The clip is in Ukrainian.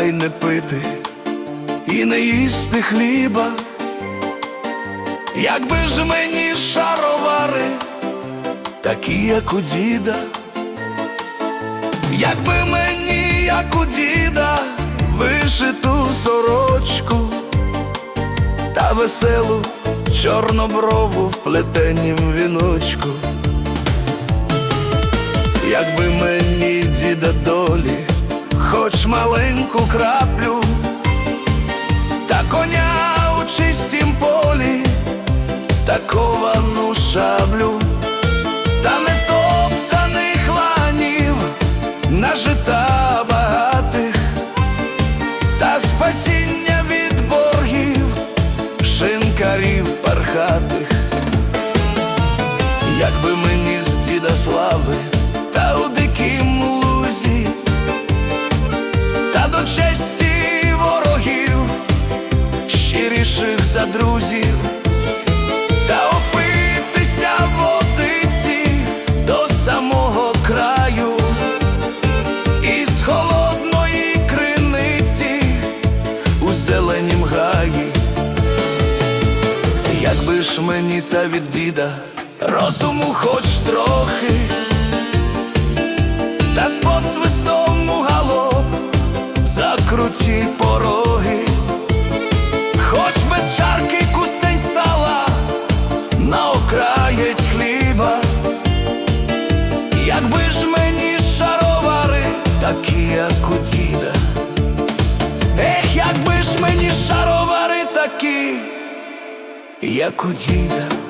й не пити, і не їсти хліба, якби ж мені шаровари, такі, як у діда, якби мені, як у діда, вишиту сорочку та веселу чорноброву в плетенім віночку. Якби мені діда долі, хоч маленьку краплю, та коня у чистім полі, та ковану шаблю, та не топтаних ланів на жита Якби ж мені та від діда розуму хоч трохи, та з посвистом у галоп за круті пороги, хоч без шарки кусень сала на окраєць хліба, якби ж мені шаровари, такі, як у діда. Ех, якби ж мені шаровари такі, як у діда.